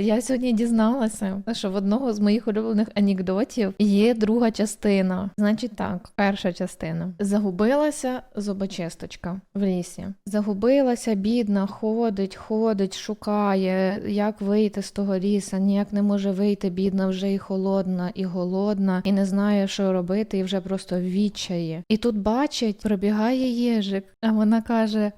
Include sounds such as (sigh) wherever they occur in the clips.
Я сьогодні дізналася, що в одного з моїх улюблених анекдотів є друга частина. Значить так, перша частина. Загубилася зубочисточка в лісі. Загубилася, бідна, ходить, ходить, шукає, як вийти з того ліса. Ніяк не може вийти, бідна, вже і холодна, і голодна, і не знає, що робити, і вже просто відчає. І тут бачить, пробігає їжик, а вона каже: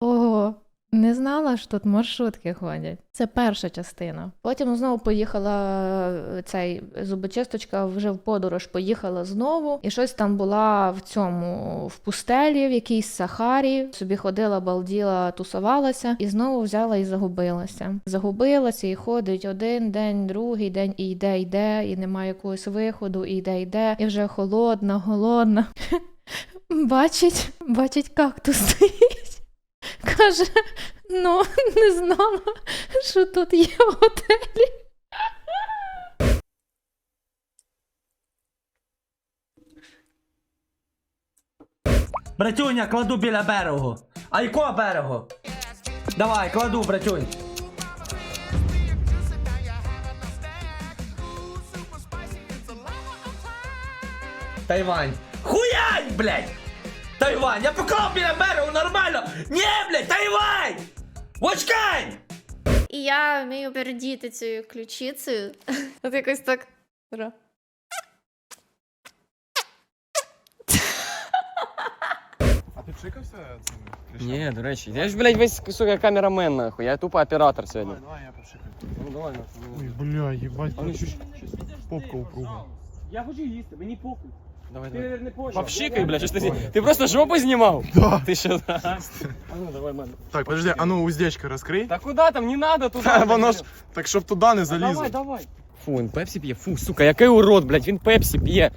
Ого, не знала, що тут маршрутки ходять. Це перша частина. Потім знову поїхала е, цей зубочисточка вже в подорож поїхала знову, і щось там була в цьому в пустелі, в якійсь Сахарі. Собі ходила, балділа, тусувалася, і знову взяла і загубилася. Загубилася і ходить один день, другий день, і йде, йде, і немає якогось виходу, і йде, йде, і вже холодна, голодна. (laughs) Бачить, бачить кактус стоїть. (laughs) Каже, ну (laughs) не знала, що тут є готелі. Братюня, кладу біля берегу. А якого берегу? Давай, кладу, братюнь. Тайвань. Хуянь, блядь! Тайвань! Я поклав біля берегу нормально! Ні, блядь, Тайвань! Вочкань! І я вмію передіти цією ключицею. (laughs) От якось так. Ра. А ти пшикався цим Ні, до речі, я ж, блядь, весь сука камерамен, нахуй. Я тупо оператор сьогодні. Давай, давай, я попшикаю. Ну давай, нахуй. Ой, бля, їбать. А ну що ж? Попка упруга. Я хочу їсти, мені похуй. Давай, давай. не понял. Попшикай, блядь, що ж ти, ти просто жопу знімав? Да. Ти що? А ну давай, мене. Так, подожди, а ну уздечко розкрий. Та куди там, не надо туди. Та, воно ж, так щоб туди не А Давай, давай. Фу, він пепсі п'є. Фу, сука, який урод, блядь, він пепсі п'є.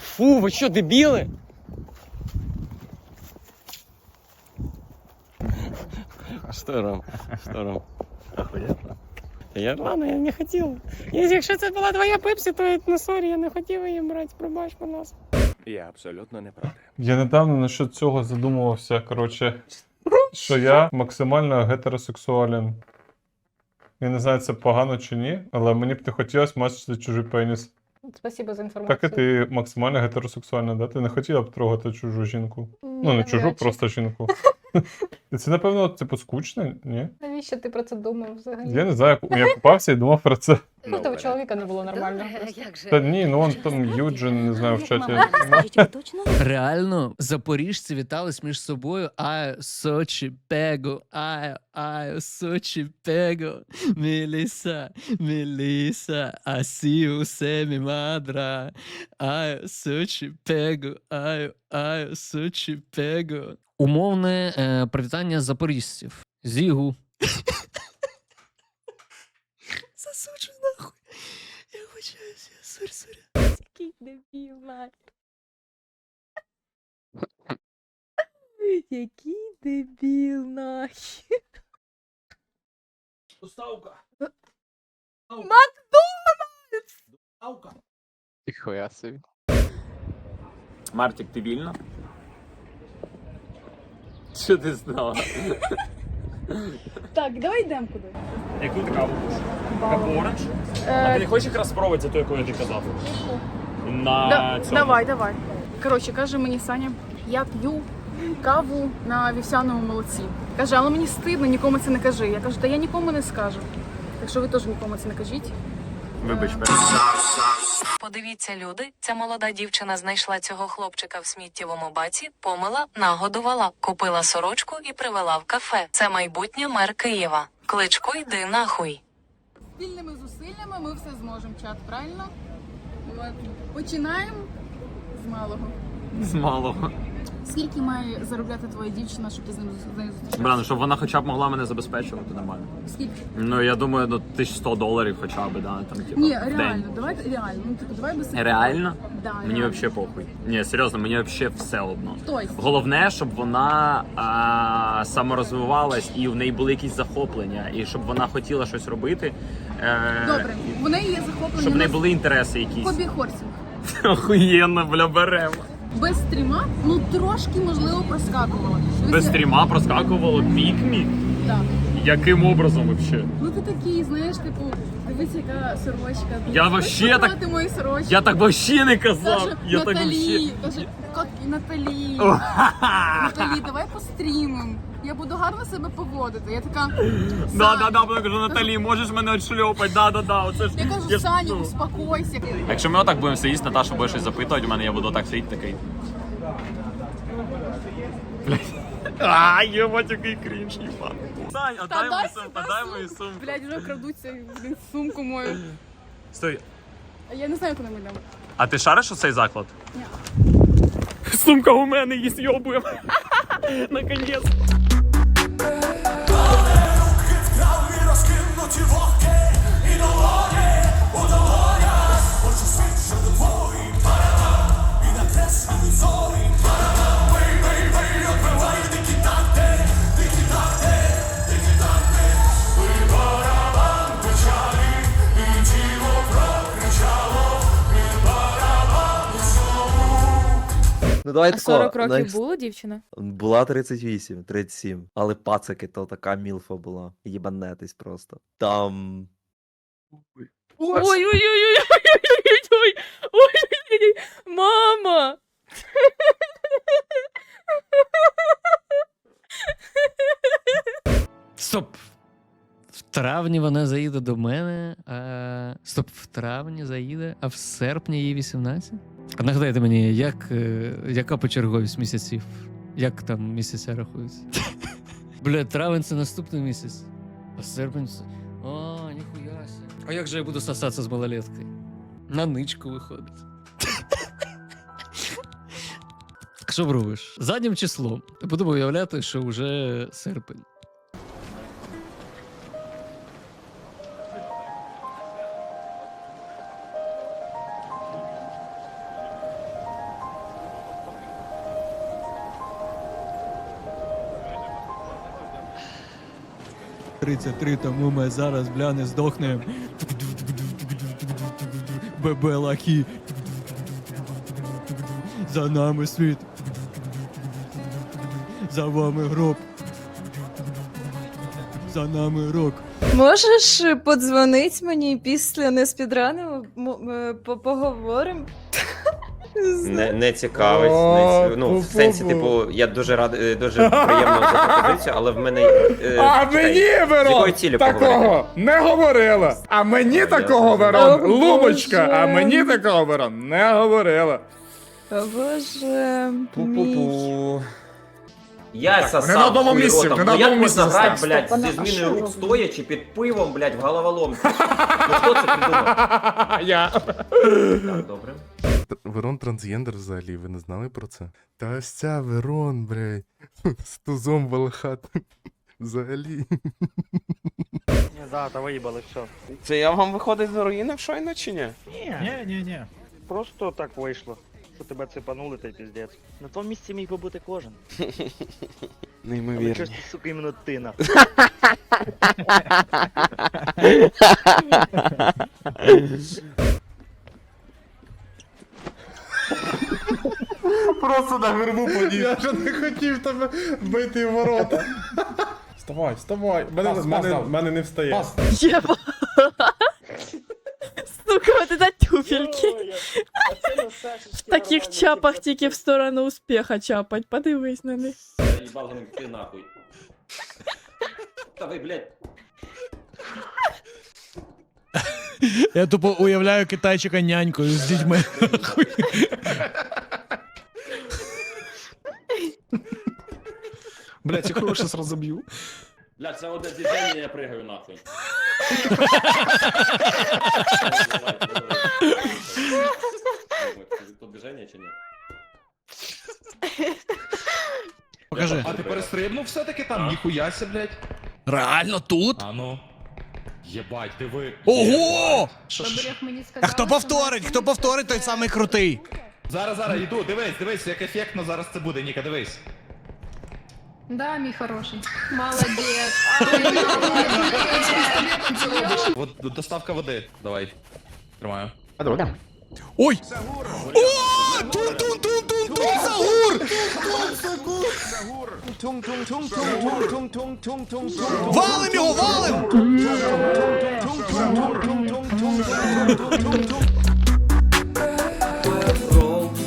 Фу, ви що, дебіли? А що, Ром? Що, Ром? Я, ладно, я не хотів. Якщо це була твоя пепсі, то ну, сорі, я не хотів її брати, пробач, будь ласка. Я абсолютно не проти. Я недавно насчет цього задумувався, коротше, що я максимально гетеросексуален. Я не знаю, це погано чи ні, але мені б не хотілося мачити чужий пеніс. Спасибо за інформацію. Так і ти максимально гетеросексуальна, да? Ти не хотіла б трогати чужу жінку. Ну, не чужу, просто жінку. І це, напевно, типу, скучно, ні? Навіщо ти про це думав взагалі? Я не знаю, я купався і думав про це. Ну, того чоловіка не було нормально. просто. Та ні, ну вон там Юджин, не знаю, в чаті. Реально, запоріжці вітались між собою. Ай, Сочі, Пего, ай, ай, Сочі, Пего, Меліса, Меліса, асі усе мі мадра, ай, Сочі, Пего, ай, ай, Сочі, Пего. Умовне е, привітання запоріжців. Зігу. (laughs) Засуджу нахуй. Я вибачаюся, сорі, сорі. Який дебіл, Марк. Який дебіл, нахер. Доставка. Макдональдс! Доставка. Тихоя собі. Мартік, ти вільна? Що ти знала? (laughs) Так, давай йдемо куди. Яку ти каву будеш? Каву оранж? А ти не хочеш якраз спробувати ту, яку я ти казав? На цьому. Давай, давай. Коротше, каже мені Саня, я п'ю каву на вівсяному молоці. Каже, але мені стидно, нікому це не кажи. Я кажу, та я нікому не скажу. Так що ви теж нікому це не кажіть. Вибач, Подивіться, люди, ця молода дівчина знайшла цього хлопчика в сміттєвому баці, помила, нагодувала, купила сорочку і привела в кафе. Це майбутнє мер Києва. Кличко, йди нахуй. Спільними зусиллями ми все зможемо, чат, правильно? От. Починаємо з малого. з малого. Скільки має заробляти твоя дівчина, щоб ти з ним з нею зустрічався? Ну щоб вона хоча б могла мене забезпечувати нормально. Скільки? Ну я думаю, ну 1100 доларів хоча б, да, там, типу, Ні, в реально, день. давай реально. Ну, типу, давай без Реально? Да, Мені реально. взагалі похуй. Ні, серйозно, мені взагалі все одно. Тобто, Головне, щоб вона а, саморозвивалась і в неї були якісь захоплення, і щоб вона хотіла щось робити. Е, добре, в неї є захоплення Щоб в неї були інтереси якісь. хобі хорсінг. (laughs) Охуєнно, бля, беремо. Без стріма, ну трошки можливо проскакувало. Без стріма проскакувало пікмі. Так. Яким образом вообще? Ну ти такий, знаєш, типу, дивись, яка сорочка. Я вообще так- мою сорочку. Я так вообще не казав. Каже, Я так вообще. Наталі, каже, Наталі, Наталі, давай пострімим. Я буду гарно себе поводити. Я така, Да, да, да, я кажу, Наталі, можеш мене відшльопати, да, да, да. Оце ж я кажу, я ж, Саня, ну. успокойся. Якщо ми отак будемо сидіти, Наташа буде щось запитувати, у мене я буду так сидіти такий. (laughs) А, єбать, який крінж, їбан. Сань, отдай дай мою сумку, отдай мою сумку. Блядь, вже крадуться блін, сумку мою. Стой, А я не знаю, куди ми йдемо. А ти шариш оцей заклад? Ні. Сумка у мене її зйобуємо. (laughs) Наконець. Ну давай А 40 років next. було дівчина? Була 38, 37. Але пацаки то така мілфа була. Їбанетись просто. Там. Ой-ой-ой-ой-ой-ой-ой-ой! Ой-ой-ой! Мама! Стоп. В травні вона заїде до мене. А... Стоп, в травні заїде, а в серпні їй 18? А нагадайте мені, як, е, яка почерговість місяців? Як там місяця рахуються? (laughs) Бля, травень це наступний місяць. А серпень це. А, ніхуя сі. А як же я буду сосатися з малолеткою? На ничку виходить. Що робиш? Заднім числом. Будемо уявляти, що вже серпень. Тридцять тому ми зараз, бля, не здохнем. Бебелаки. За нами світ. За вами гроб. За нами рок. Можеш подзвонити мені після неспідрану? Поговоримо? Не, не цікавить. Не ці... Ну, в сенсі, типу, я дуже радий, дуже приємно за пропозицію, але в мене. е, А чекай, мені з Верон цілі поговорити? такого не говорила. А мені Я такого. Верон, О, Лумочка, а Боже. мені такого Верон не говорила. Боже. Пу-пу-пу. Я сосав не на одному хуй місці, ротом. не на Ну як одному можна місці грати, сосав? блядь, Степане, зі а зміною рук стоячи під пивом, блядь, в головоломці? Ну хто це придумав? (laughs) Я. Так, добре. Верон трансгендер взагалі, ви не знали про це? Та ось ця Верон, блядь, (laughs) з тузом волохат. (laughs) Взагалі. Да, та виїбали, все. Це я вам виходить з руїни щойно чи ні? Ні, ні, ні. Просто так вийшло. Що тебе цепанули, та й піздець. На тому місці міг би бути кожен. (laughs) Але Неймовірно. чого ж ти, сука, іменно ти на. Просто на горбу подів. Я ж не хотів тебе бити в ворота. Вставай, вставай. Мене, мене, мене не встає. Єба. Сука, вот это тюфельки. В таких чапах тільки в сторону успіха чапать. Подивись на них. Їбал ти нахуй. Та ви, блядь. Я тупо уявляю китайчика нянькою з дітьми. Блядь, я кровь сейчас разобью. Бля, це одне движення, я пригаю нахуй. То движення чи ні? Покажи. А ти перестрибнув все-таки там? Ніхуяся, блядь. Реально тут? А ну. Єбать, ти ви. Ого! мені А хто повторить? Хто повторить той самий крутий? Зараз, зараз, йду, дивись, дивись, як ефектно зараз це буде, Ніка, дивись. Да, мій хороший. Молодець. Вот доставка води, давай. Тримаю. Ой! О! Тун-тун-тун-тун-тун! Загур! Валим його, валим!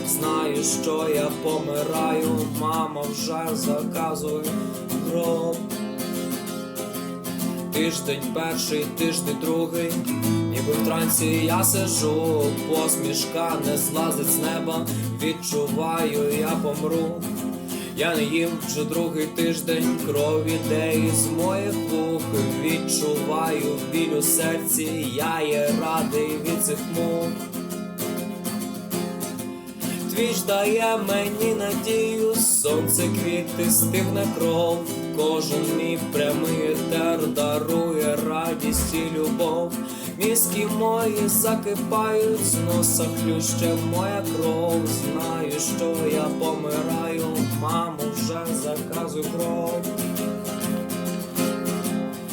знаю, що я помираю, мама вже заказує гроб. Тиждень перший, тиждень другий, ніби в трансі я сижу, посмішка не злазить з неба, відчуваю, я помру. Я не їм вже другий тиждень, кров іде із моїх вух, відчуваю біль у серці, я є радий від цих мук. Твіч дає мені надію, Сонце квіти стигне кров, кожен мій прямий тер дарує радість і любов, мізки мої закипають, з носа хлюще моя кров. Знаю, що я помираю, маму вже заказу кров.